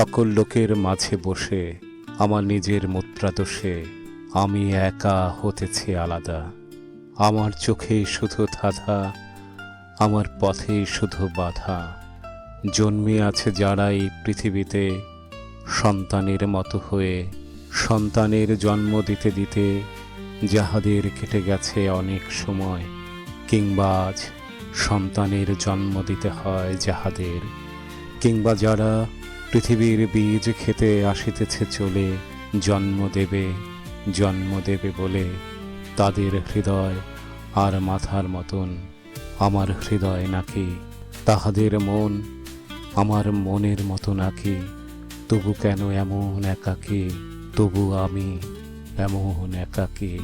সকল লোকের মাঝে বসে, আমার নিজের মুদ্রাদোষে, আমি একা হতেছি আলাদা। আমার চোখে শুধু ধাঁধা, আমার পথে শুধু বাধা। জন্মে আছে যারা এই পৃথিবীতে সন্তানের মতো হয়ে, সন্তানের জন্ম দিতে দিতে যাহাদের কেটে গেছে অনেক সময়, কিংবা আজ সন্তানের জন্ম দিতে হয় যাহাদের, কিংবা যারা পৃথিবীর বীজ খেতে আসিতেছে চলে, জন্ম দেবে জন্ম দেবে বলে তাদের হৃদয় আর মাথার মতন। আমার হৃদয় নাকি তাহাদের মন, আমার মনের মতো নাকি? তবু কেন এমন একাকী? তবু আমি এমন একাকী।